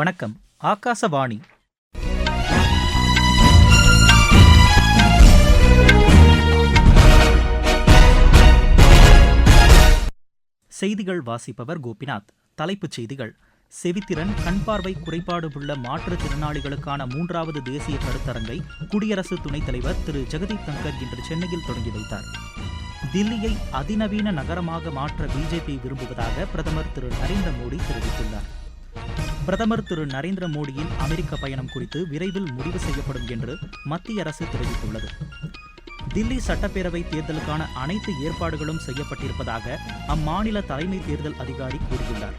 வணக்கம் ஆகாசவாணி. செய்திகள் வாசிப்பவர் கோபிநாத். தலைப்புச் செய்திகள். செவித்திறன் கண் பார்வை குறைபாடு உள்ள மாற்றுத்திறனாளிகளுக்கான மூன்றாவது தேசிய கருத்தரங்கை குடியரசு துணைத் தலைவர் திரு. ஜெகதீப் தங்கர் இன்று சென்னையில் தொடங்கி வைத்தார். தில்லியை அதிநவீன நகரமாக மாற்ற பிஜேபி விரும்புவதாக பிரதமர் திரு. நரேந்திர மோடி தெரிவித்துள்ளார். பிரதமர் திரு நரேந்திர மோடியின் அமெரிக்க பயணம் குறித்து விரைவில் முடிவு செய்யப்படும் என்று மத்திய அரசு தெரிவித்துள்ளது. தில்லி சட்டப்பேரவை தேர்தலுக்கான அனைத்து ஏற்பாடுகளும் செய்யப்பட்டிருப்பதாக அம்மாநில தலைமை தேர்தல் அதிகாரி கூறியுள்ளார்.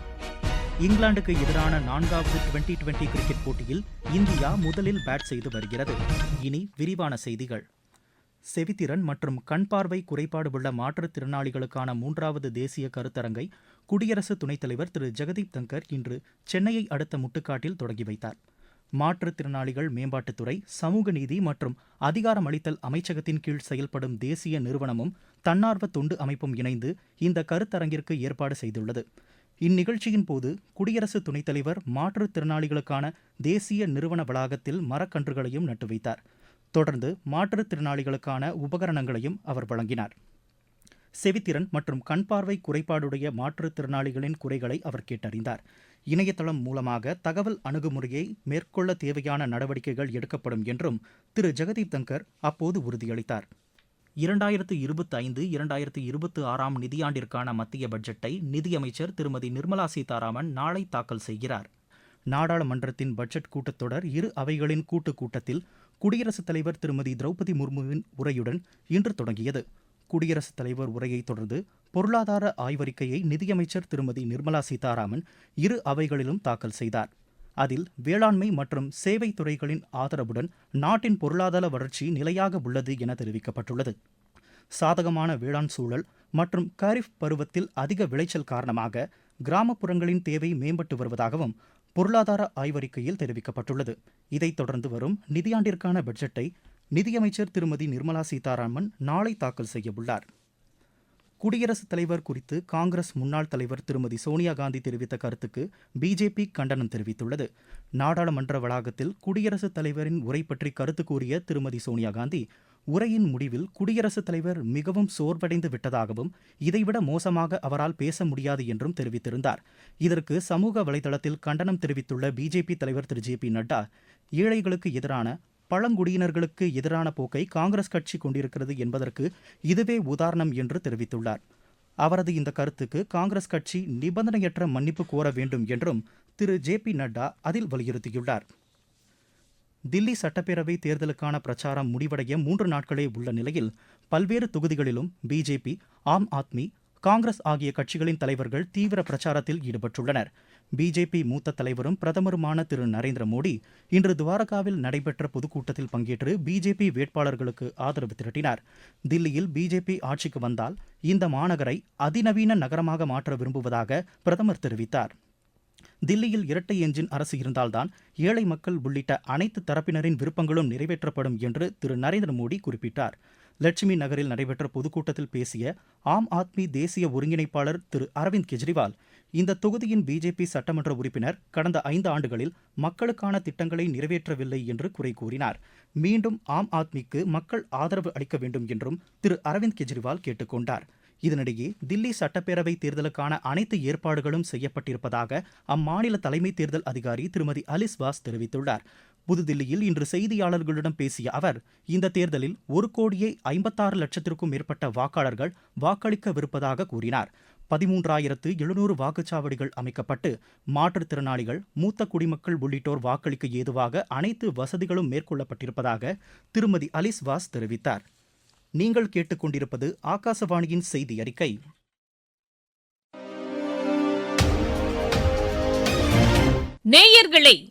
இங்கிலாந்துக்கு எதிரான நான்காவது டுவெண்டி டுவெண்டி கிரிக்கெட் போட்டியில் இந்தியா முதலில் பேட் செய்து வருகிறது. இனி விரிவான செய்திகள். செவித்திறன் மற்றும் கண் பார்வை குறைபாடு உள்ள மாற்றுத்திறனாளிகளுக்கான மூன்றாவது தேசிய கருத்தரங்கை குடியரசு துணைத் தலைவர் திரு. ஜெகதீப் தங்கர் இன்று சென்னையை அடுத்த முட்டுக்காட்டில் தொடங்கி வைத்தார். மாற்றுத்திறனாளிகள் மேம்பாட்டுத்துறை சமூக நீதி மற்றும் அதிகாரமளித்தல் அமைச்சகத்தின் கீழ் செயல்படும் தேசிய நிறுவனமும் தன்னார்வ தொண்டு அமைப்பும் இணைந்து இந்த கருத்தரங்கிற்கு ஏற்பாடு செய்துள்ளது. இந்நிகழ்ச்சியின் போது குடியரசு துணைத் தலைவர் மாற்றுத்திறனாளிகளுக்கான தேசிய நிறுவன வளாகத்தில் மரக்கன்றுகளையும் நட்டு வைத்தார். தொடர்ந்து மாற்றுத்திறனாளிகளுக்கான உபகரணங்களையும் அவர் வழங்கினார். செவித்திறன் மற்றும் கண் பார்வை குறைபாடுடைய மாற்றுத்திறனாளிகளின் குறைகளை அவர் கேட்டறிந்தார். இணையதளம் மூலமாக தகவல் அணுகுமுறையை மேற்கொள்ள தேவையான நடவடிக்கைகள் எடுக்கப்படும் என்றும் திரு. ஜெகதீப் தங்கர் அப்போது உறுதியளித்தார். இரண்டாயிரத்து இருபத்தி ஐந்து இரண்டாயிரத்து இருபத்தி ஆறாம் நிதியாண்டிற்கான மத்திய பட்ஜெட்டை நிதியமைச்சர் திருமதி நிர்மலா சீதாராமன் நாளை தாக்கல் செய்கிறார். நாடாளுமன்றத்தின் பட்ஜெட் கூட்டத்தொடர் இரு அவைகளின் கூட்டுக் கூட்டத்தில் குடியரசுத் தலைவர் திருமதி திரௌபதி முர்முவின் உரையுடன் இன்று தொடங்கியது. குடியரசுத் தலைவர் உரையைத் தொடர்ந்து பொருளாதார ஆய்வறிக்கையை நிதியமைச்சர் திருமதி நிர்மலா சீதாராமன் இரு அவைகளிலும் தாக்கல் செய்தார். அதில் வேளாண்மை மற்றும் சேவை துறைகளின் ஆதரவுடன் நாட்டின் பொருளாதார வளர்ச்சி நிலையாக உள்ளது என தெரிவிக்கப்பட்டுள்ளது. சாதகமான வேளாண் சூழல் மற்றும் கரிஃப் பருவத்தில் அதிக விளைச்சல் காரணமாக கிராமப்புறங்களின் தேவை மேம்பட்டு வருவதாகவும் பொருளாதார ஆய்வறிக்கையில் தெரிவிக்கப்பட்டுள்ளது. இதைத் தொடர்ந்து வரும் நிதியாண்டிற்கான பட்ஜெட்டை நிதியமைச்சர் திருமதி நிர்மலா சீதாராமன் நாளை தாக்கல் செய்யவுள்ளார். குடியரசுத் தலைவர் குறித்து காங்கிரஸ் முன்னாள் தலைவர் திருமதி சோனியா காந்தி தெரிவித்த கருத்துக்கு பிஜேபி கண்டனம் தெரிவித்துள்ளது. நாடாளுமன்ற வளாகத்தில் குடியரசுத் தலைவரின் உரை பற்றி கருத்து கூறிய திருமதி சோனியா காந்தி உரையின் முடிவில் குடியரசுத் தலைவர் மிகவும் சோர்வடைந்து விட்டதாகவும் இதைவிட மோசமாக அவரால் பேச முடியாது என்றும் தெரிவித்திருந்தார். இதற்கு சமூக வலைதளத்தில் கண்டனம் தெரிவித்துள்ள பிஜேபி தலைவர் திரு ஜே பி நட்டா ஏழைகளுக்கு எதிரான பழங்குடியினர்களுக்கு எதிரான போக்கை காங்கிரஸ் கட்சி கொண்டிருக்கிறது என்பதற்கு இதுவே உதாரணம் என்று தெரிவித்துள்ளார். அவரது இந்த கருத்துக்கு காங்கிரஸ் கட்சி நிபந்தனையற்ற மன்னிப்பு கோர வேண்டும் என்றும் திரு. ஜே. பி. நட்டா அதில் வலியுறுத்தியுள்ளார். தில்லி சட்டப்பேரவை தேர்தலுக்கான பிரச்சாரம் முடிவடைய மூன்று நாட்களே உள்ள நிலையில் பல்வேறு தொகுதிகளிலும் பிஜேபி ஆம் ஆத்மி காங்கிரஸ் ஆகிய கட்சிகளின் தலைவர்கள் தீவிர பிரச்சாரத்தில் ஈடுபட்டுள்ளனர். பிஜேபி மூத்த தலைவரும் பிரதமருமான திரு நரேந்திர மோடி இன்று துவாரகாவில் நடைபெற்ற பொதுக்கூட்டத்தில் பங்கேற்று பிஜேபி வேட்பாளர்களுக்கு ஆதரவு திரட்டினார். தில்லியில் பிஜேபி ஆட்சிக்கு வந்தால் இந்த மாநகரை அதிநவீன நகரமாக மாற்ற விரும்புவதாக பிரதமர் தெரிவித்தார். தில்லியில் இரட்டை எஞ்சின் அரசு இருந்தால்தான் ஏழை மக்கள் உள்ளிட்ட அனைத்து தரப்பினரின் விருப்பங்களும் நிறைவேற்றப்படும் என்று திரு நரேந்திர மோடி குறிப்பிட்டார். லட்சுமி நகரில் நடைபெற்ற பொதுக்கூட்டத்தில் பேசிய ஆம் ஆத்மி தேசிய ஒருங்கிணைப்பாளர் திரு அரவிந்த் கெஜ்ரிவால் இந்த தொகுதியின் பிஜேபி சட்டமன்ற உறுப்பினர் கடந்த ஐந்து ஆண்டுகளில் மக்களுக்கான திட்டங்களை நிறைவேற்றவில்லை என்று குறை கூறினார். மீண்டும் ஆம் ஆத்மிக்கு மக்கள் ஆதரவு அளிக்க வேண்டும் என்றும் திரு அரவிந்த் கெஜ்ரிவால் கேட்டுக்கொண்டார் இதனிடையே தில்லி சட்டப்பேரவை தேர்தலுக்கான அனைத்து ஏற்பாடுகளும் செய்யப்பட்டிருப்பதாக அம்மாநில தலைமை தேர்தல் அதிகாரி திருமதி அலிஸ் வாஸ் தெரிவித்துள்ளார். புதுதில்லியில் இன்று செய்தியாளர்களிடம் பேசிய அவர் இந்த தேர்தலில் ஒரு கோடியே ஐம்பத்தாறு லட்சத்திற்கும் மேற்பட்ட வாக்காளர்கள் வாக்களிக்கவிருப்பதாக கூறினார். பதிமூன்றாயிரத்து எழுநூறு வாக்குச்சாவடிகள் அமைக்கப்பட்டு மாற்றுத்திறனாளிகள் மூத்த குடிமக்கள் உள்ளிட்டோர் வாக்களிக்க ஏதுவாக அனைத்து வசதிகளும் மேற்கொள்ளப்பட்டிருப்பதாக திருமதி அலிஸ் வாஸ் தெரிவித்தார். நீங்கள் கேட்டுக்கொண்டிருப்பது ஆகாசவாணியின் செய்தி அறிக்கை. நேயர்களை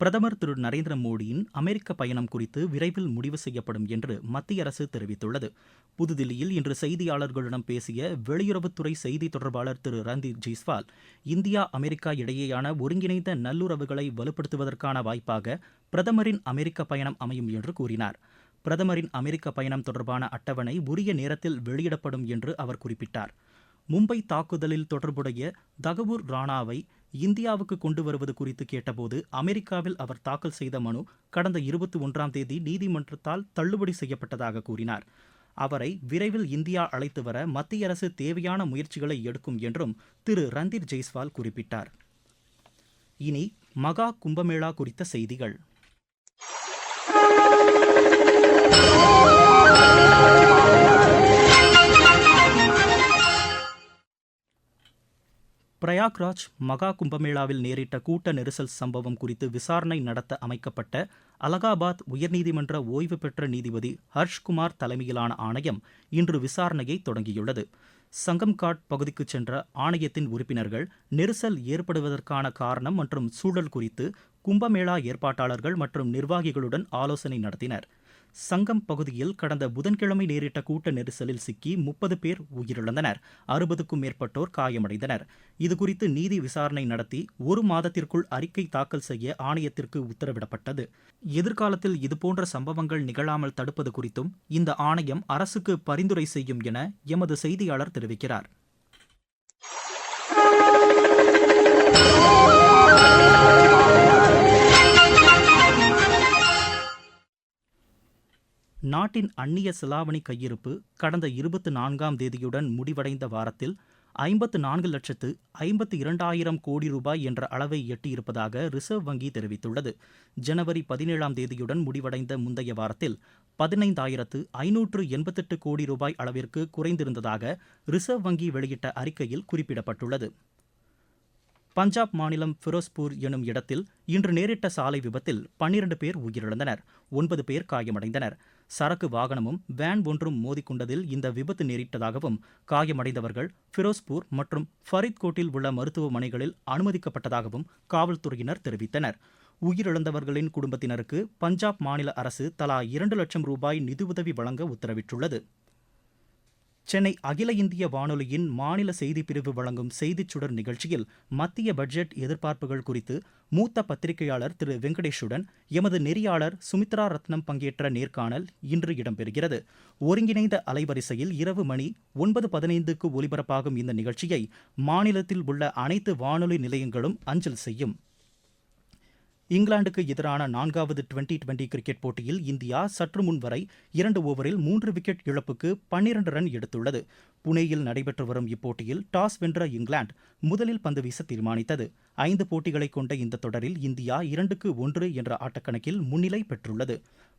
பிரதமர் திரு நரேந்திர மோடியின் அமெரிக்க பயணம் குறித்து விரைவில் முடிவு செய்யப்படும் என்று மத்திய அரசு தெரிவித்துள்ளது. புதுதில்லியில் இன்று செய்தியாளர்களிடம் பேசிய வெளியுறவுத்துறை செய்தி தொடர்பாளர் திரு ரந்தீப் ஜெய்ஸ்வால் இந்தியா அமெரிக்கா இடையேயான ஒருங்கிணைந்த நல்லுறவுகளை வலுப்படுத்துவதற்கான வாய்ப்பாக பிரதமரின் அமெரிக்க பயணம் அமையும் என்று கூறினார். பிரதமரின் அமெரிக்க பயணம் தொடர்பான அட்டவணை உரிய நேரத்தில் வெளியிடப்படும் என்று அவர் குறிப்பிட்டார். மும்பை தாக்குதலில் தொடர்புடைய தகவூர் ராணாவை இந்தியாவுக்கு கொண்டு வருவது குறித்து கேட்டபோது அமெரிக்காவில் அவர் தாக்கல் செய்த மனு கடந்த இருபத்தி ஒன்றாம் தேதி நீதிமன்றத்தால் தள்ளுபடி செய்யப்பட்டதாக கூறினார். அவரை விரைவில் இந்தியா அழைத்து வர மத்திய அரசு தேவையான முயற்சிகளை எடுக்கும் என்றும் திரு ரந்தீர் ஜெய்ஸ்வால் குறிப்பிட்டார். இனி மகா கும்பமேளா குறித்த செய்திகள். பிரயாக்ராஜ் மகா கும்பமேளாவில் நேரிட்ட கூட்ட நெரிசல் சம்பவம் குறித்து விசாரணை நடத்த அமைக்கப்பட்ட அலகாபாத் உயர்நீதிமன்ற ஓய்வு பெற்ற நீதிபதி ஹர்ஷ்குமார் தலைமையிலான ஆணையம் இன்று விசாரணையை தொடங்கியுள்ளது. சங்கம்காட் பகுதிக்கு சென்ற ஆணையத்தின் உறுப்பினர்கள் நெரிசல் ஏற்படுவதற்கான காரணம் மற்றும் சூழல் குறித்து கும்பமேளா ஏற்பாட்டாளர்கள் மற்றும் நிர்வாகிகளுடன் ஆலோசனை நடத்தினர். சங்கம் பகுதியில் கடந்த புதன்கிழமை நேரிட்ட கூட்ட நெரிசலில் சிக்கி முப்பது பேர் உயிரிழந்தனர். அறுபதுக்கும் மேற்பட்டோர் காயமடைந்தனர். இதுகுறித்து நீதி விசாரணை நடத்தி ஒரு மாதத்திற்குள் அறிக்கை தாக்கல் செய்ய ஆணையத்திற்கு உத்தரவிடப்பட்டது. எதிர்காலத்தில் இதுபோன்ற சம்பவங்கள் நிகழாமல் தடுப்பது குறித்தும் இந்த ஆணையம் அரசுக்கு பரிந்துரை செய்யும் என எமது செய்தியாளர் தெரிவிக்கிறார். நாட்டின் அந்நிய செலாவணி கையிருப்பு கடந்த இருபத்தி நான்காம் தேதியுடன் முடிவடைந்த வாரத்தில் ஐம்பத்து நான்கு லட்சத்து ஐம்பத்தி இரண்டாயிரம் கோடி ரூபாய் என்ற அளவை எட்டியிருப்பதாக ரிசர்வ் வங்கி தெரிவித்துள்ளது. ஜனவரி பதினேழாம் தேதியுடன் முடிவடைந்த முந்தைய வாரத்தில் பதினைந்தாயிரத்து ஐநூற்று எண்பத்தெட்டு கோடி ரூபாய் அளவிற்கு குறைந்திருந்ததாக ரிசர்வ் வங்கி வெளியிட்ட அறிக்கையில் குறிப்பிடப்பட்டுள்ளது. பஞ்சாப் மாநிலம் ஃபிரோஸ்பூர் எனும் இடத்தில் இன்று நேரிட்ட சாலை விபத்தில் பன்னிரண்டு பேர் உயிரிழந்தனர். ஒன்பது பேர் காயமடைந்தனர். சரக்கு வாகனமும் வேன் ஒன்றும் மோதிக்கொண்டதில் இந்த விபத்து நேரிட்டதாகவும் காயமடைந்தவர்கள் ஃபிரோஸ்பூர் மற்றும் ஃபரீத்கோட்டில் உள்ள மருத்துவமனைகளில் அனுமதிக்கப்பட்டதாகவும் காவல்துறையினர் தெரிவித்தனர். உயிரிழந்தவர்களின் குடும்பத்தினருக்கு பஞ்சாப் மாநில அரசு தலா இரண்டு லட்சம் ரூபாய் நிதியுதவி வழங்க உத்தரவிட்டுள்ளது. சென்னை அகில இந்திய வானொலியின் மாநில செய்திப் பிரிவு வழங்கும் செய்திச் சுடர் நிகழ்ச்சியில் மத்திய பட்ஜெட் எதிர்பார்ப்புகள் குறித்து மூத்த பத்திரிகையாளர் திரு வெங்கடேஷுடன் எமது நெறியாளர் சுமித்ரா ரத்னம் பங்கேற்ற நேர்காணல் இன்று இடம்பெறுகிறது. ஒருங்கிணைந்த அலைவரிசையில் இரவு மணி ஒன்பது பதினைந்துக்கு ஒலிபரப்பாகும் இந்த நிகழ்ச்சியை மாநிலத்தில் உள்ள அனைத்து வானொலி நிலையங்களும் அஞ்சல் செய்யும். இங்கிலாந்துக்கு எதிரான நான்காவது டுவெண்டி டுவெண்டி கிரிக்கெட் போட்டியில் இந்தியா சற்று முன் வரை இரண்டு ஓவரில் மூன்று விக்கெட் இழப்புக்கு பன்னிரண்டு ரன் எடுத்துள்ளது. புனேயில் நடைபெற்று வரும் இப்போட்டியில் டாஸ் வென்ற இங்கிலாந்து முதலில் பந்து வீச தீர்மானித்தது. ஐந்து போட்டிகளை கொண்ட இந்த தொடரில் இந்தியா இரண்டுக்கு ஒன்று என்ற ஆட்டக்கணக்கில் முன்னிலை பெற்றுள்ளது.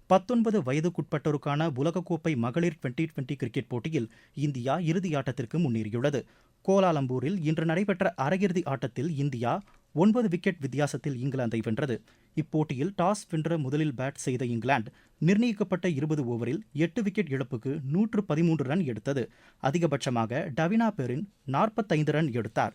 பத்தொன்பது வயதுக்குட்பட்டோருக்கான உலகக்கோப்பை மகளிர் டுவெண்டி டுவெண்டி கிரிக்கெட் போட்டியில் இந்தியா இறுதியாட்டத்திற்கு முன்னேறியுள்ளது. கோலாலம்பூரில் இன்று நடைபெற்ற அரையிறுதி ஆட்டத்தில் இந்தியா ஒன்பது விக்கெட் வித்தியாசத்தில் இங்கிலாந்தை வென்றது. இப்போட்டியில் டாஸ் வென்ற முதலில் பேட் செய்த இங்கிலாந்து நிர்ணயிக்கப்பட்ட இருபது ஓவரில் எட்டு விக்கெட் இழப்புக்கு நூற்று பதிமூன்று ரன் எடுத்தது. அதிகபட்சமாக டவினா பெரின் நாற்பத்தைந்து ரன் எடுத்தார்.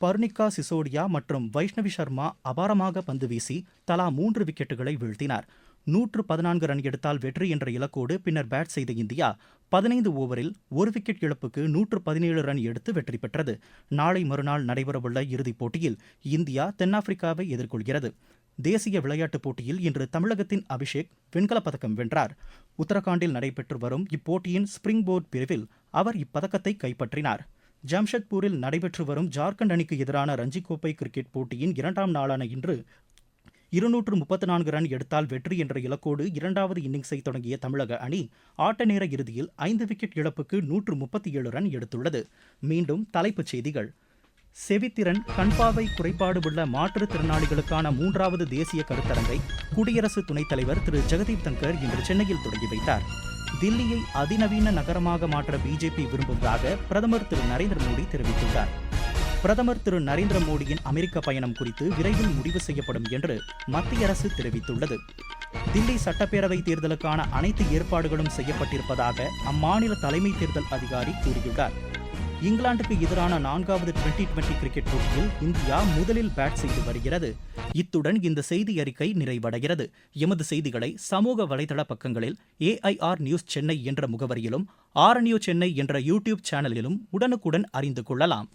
பர்னிகா சிசோடியா மற்றும் வைஷ்ணவி சர்மா அபாரமாக பந்து வீசி தலா மூன்று விக்கெட்டுகளை வீழ்த்தினார். நூற்று பதினான்கு ரன் எடுத்தால் வெற்றி என்ற இலக்கோடு பின்னர் பேட் செய்த இந்தியா பதினைந்து ஓவரில் ஒரு விக்கெட் இழப்புக்கு நூற்று பதினேழு ரன் எடுத்து வெற்றி பெற்றது. நாளை மறுநாள் நடைபெறவுள்ள இறுதிப் போட்டியில் இந்தியா தென்னாப்பிரிக்காவை எதிர்கொள்கிறது. தேசிய விளையாட்டுப் போட்டியில் இன்று தமிழகத்தின் அபிஷேக் வெண்கலப் பதக்கம் வென்றார். உத்தரகாண்டில் நடைபெற்று வரும் இப்போட்டியின் ஸ்பிரிங் போர்ட் பிரிவில் அவர் இப்பதக்கத்தை கைப்பற்றினார். ஜம்ஷெட்பூரில் நடைபெற்று வரும் ஜார்க்கண்ட் அணிக்கு எதிரான ரஞ்சிக் கோப்பை கிரிக்கெட் போட்டியின் இரண்டாம் நாளான இன்று இருநூற்று முப்பத்து நான்கு ரன் எடுத்தால் வெற்றி என்ற இலக்கோடு இரண்டாவது இன்னிங்ஸை தொடங்கிய தமிழக அணி ஆட்ட நேர இறுதியில் ஐந்து விக்கெட் இழப்புக்கு நூற்று முப்பத்தி ஏழு ரன் எடுத்துள்ளது. மீண்டும் தலைப்புச் செய்திகள். செவித்திறன் கண்பாவை குறைபாடு உள்ள மாற்றுத்திறனாளிகளுக்கான மூன்றாவது தேசிய கருத்தரங்கை குடியரசு துணைத் தலைவர் திரு. ஜெகதீப் தங்கர் இன்று சென்னையில் தொடங்கி வைத்தார். தில்லியை அதிநவீன நகரமாக மாற்ற பிஜேபி விரும்புவதாக பிரதமர் திரு. நரேந்திர மோடி தெரிவித்துள்ளார். பிரதமர் திரு நரேந்திர மோடியின் அமெரிக்க பயணம் குறித்து விரைவில் முடிவு செய்யப்படும் என்று மத்திய அரசு தெரிவித்துள்ளது. தில்லி சட்டப்பேரவை தேர்தலுக்கான அனைத்து ஏற்பாடுகளும் செய்யப்பட்டிருப்பதாக அம்மாநில தலைமை தேர்தல் அதிகாரி கூறியுள்ளார். இங்கிலாந்துக்கு எதிரான நான்காவது டுவெண்டி டுவெண்டி கிரிக்கெட் போட்டியில் இந்தியா முதலில் பேட் செய்து வருகிறது. இத்துடன் இந்த செய்தி அறிக்கை நிறைவடைகிறது. எமது செய்திகளை சமூக வலைதள பக்கங்களில் ஏஐஆர் நியூஸ் சென்னை என்ற முகவரியிலும் ஆர்என்யூ சென்னை என்ற யூடியூப் சேனலிலும் உடனுக்குடன் அறிந்து கொள்ளலாம்.